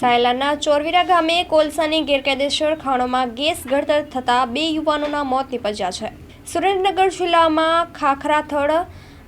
સાયલાના ચોરવીરા ગામે કોલસાની ગેરકાયદેસર ખાણોમાં ગેસ ગળતર થતાં બે યુવાનોના મોત નીપજ્યા છે. સુરેન્દ્રનગર જિલ્લામાં ખાખરાથડ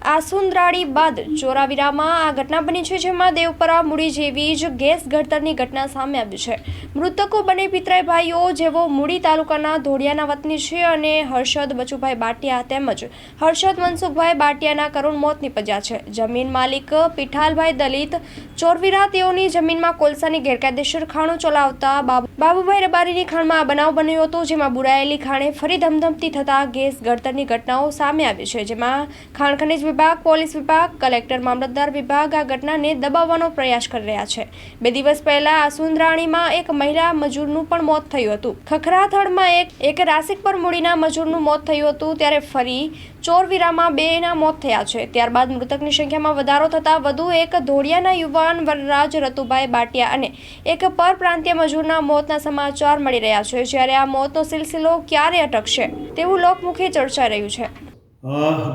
આસુંદરાળી બાદ ચોરાવીરામાં આ ઘટના બની છે જેમાં દેવપરા મૂડી જેવી જ ગેસ ઘડતરની ઘટના સામે આવી છે. મૃતકો બંને પિતરાઈ ભાઈઓ જેવો મૂડી તાલુકાના ધોડિયાના વતની છે અને હર્ષદ બચુભાઈ બાટિયા તેમજ હર્ષદ મનસુખભાઈ બાટિયાના કરુણ મોત નીપજ્યા છે. જમીન માલિક પીઠાલભાઈ દલિત ચોરવીરા તેઓની જમીનમાં કોલસાની ગેરકાયદેસર ખાણું ચલાવતા બાબુ- બાબુભાઈ રબારીની ખાણમાં આ બનાવ બન્યો હતો, જેમાં બુરાયેલી ખાણે ફરી ધમધમતી થતા ગેસ ગળતરની ઘટનાઓ સામે આવી છે, જેમાં ખાણ ખનિજ વિભાગ, પોલીસ વિભાગ, કલેક્ટર મામલતદાર વિભાગ આ ઘટનાને દબાવવાનો પ્રયાસ કરી રહ્યા છે. બે દિવસ પહેલા આસુંદરાણીમાં એક મહિલા મજૂરનું પણ મોત થયું હતું. ખખરાથળમાં એક એક રાસિક પર મૂડીના મજૂરનું મોત થયું હતું, ત્યારે ફરી ચોરવીરામાં બેના મોત થયા છે. ત્યારબાદ મૃતકની સંખ્યામાં વધારો થતાં વધુ એક ધોળિયાના યુવાન વરરાજ રતુભાઈ બાટિયા અને એક પરપ્રાંતીય મજૂરના મોતના સમાચાર મળી રહ્યા છે. જ્યારે આ મોતનો સિલસિલો ક્યારે અટકશે તેવું લોકમુખી ચર્ચાઈ રહ્યું છે.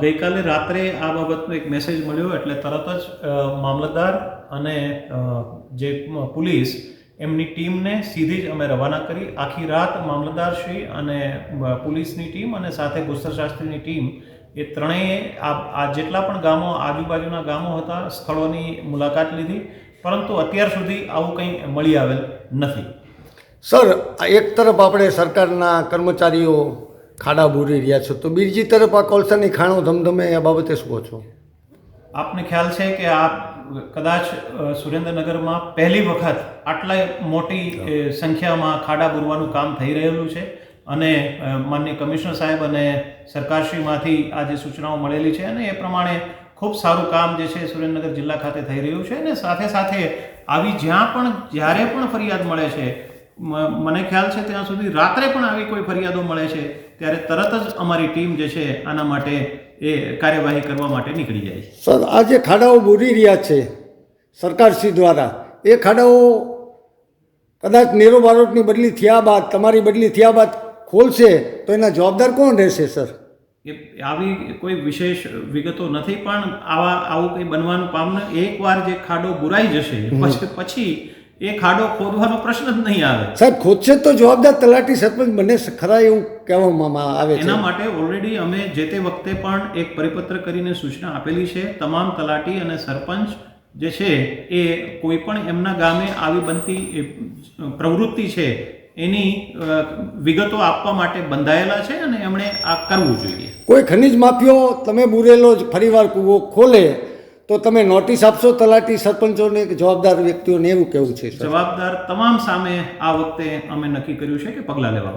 ગઈકાલે રાત્રે આ બાબતનો એક મેસેજ મળ્યો એટલે તરત જ મામલતદાર અને જે પોલીસ એમની ટીમને સીધી જ અમે રવાના કરી. આખી રાત મામલતદારશ્રી અને પોલીસની ટીમ અને સાથે ગુસ્તરશાસ્ત્રીની ટીમ એ ત્રણેય આ આ જેટલા પણ ગામો આજુબાજુના ગામો હતા સ્થળોની મુલાકાત લીધી. પરંતુ અત્યાર સુધી આવું કંઈ મળી આવેલ નથી. સર આ એક તરફ આપણે સરકારના કર્મચારીઓ ખાડા બૂરી રહ્યા છો તો બીજી તરફ આ કોલસાની ખાણો ધમધમે આ બાબતે શું કહો છો? આપને ખ્યાલ છે કે આ કદાચ સુરેન્દ્રનગરમાં પહેલી વખત આટલા મોટી સંખ્યામાં ખાડા બુરવાનું કામ થઈ રહેલું છે અને અ, માનનીય કમિશનર સાહેબ અને સરકારશ્રીમાંથી આ જે સૂચનાઓ મળેલી છે અને એ પ્રમાણે ખૂબ સારું કામ જે છે સુરેન્દ્રનગર જિલ્લા ખાતે થઈ રહ્યું છે અને સાથે સાથે આવી જ્યાં પણ જ્યારે પણ ફરિયાદ મળે છે મને ખ્યાલ છે ત્યાં સુધી રાત્રે પણ આવી કોઈ ફરિયાદો મળે છે ત્યારે તરત જ અમારી ટીમ જે છે આના માટે એ કાર્યવાહી કરવા માટે નીકળી જાય છે. સર આ જે ખાડાઓ બૂરી રહ્યા છે સરકારશ્રી દ્વારા એ ખાડાઓ કદાચ નેરો બારોટની બદલી થયા બાદ તમારી બદલી થયા બાદ ખોલશે તો એના જવાબદાર કોણ રહેશે સર? એ આવી કોઈ વિશેષ વિગતો નથી પણ આવા આવું કંઈ બનવાનું પામને એકવાર જે ખાડો બુરાઈ જશે પછી પછી એ ખાડો ખોદવાનો પ્રશ્ન જ નહીં આવે. સાહેબ ખોદશે તો જવાબદાર તલાટી સરપંચ બને ખરા એવું કહેવામાં આવે છે. એના માટે ઓલરેડી અમે જે તે વખતે પણ એક પરિપત્ર કરીને સૂચના આપેલી છે તમામ તલાટી અને સરપંચ જે છે એ કોઈ પણ એમના ગામે આવી બનતી પ્રવૃત્તિ છે એની વિગતો આપવા માટે બંધાયેલા છે અને એમણે આ કરવું જોઈએ. કોઈ ખનિજ માફિયો તમે બુરેલો જ ફરીવાર કૂવો ખોલે તો તમે નોટિસ આપશો તલાટી સરપંચોને કે જવાબદાર વ્યક્તિઓને એવું કેવું છે જવાબદાર તમામ સામે આ વખતે અમે નક્કી કર્યું છે કે પગલાં લેવામાં.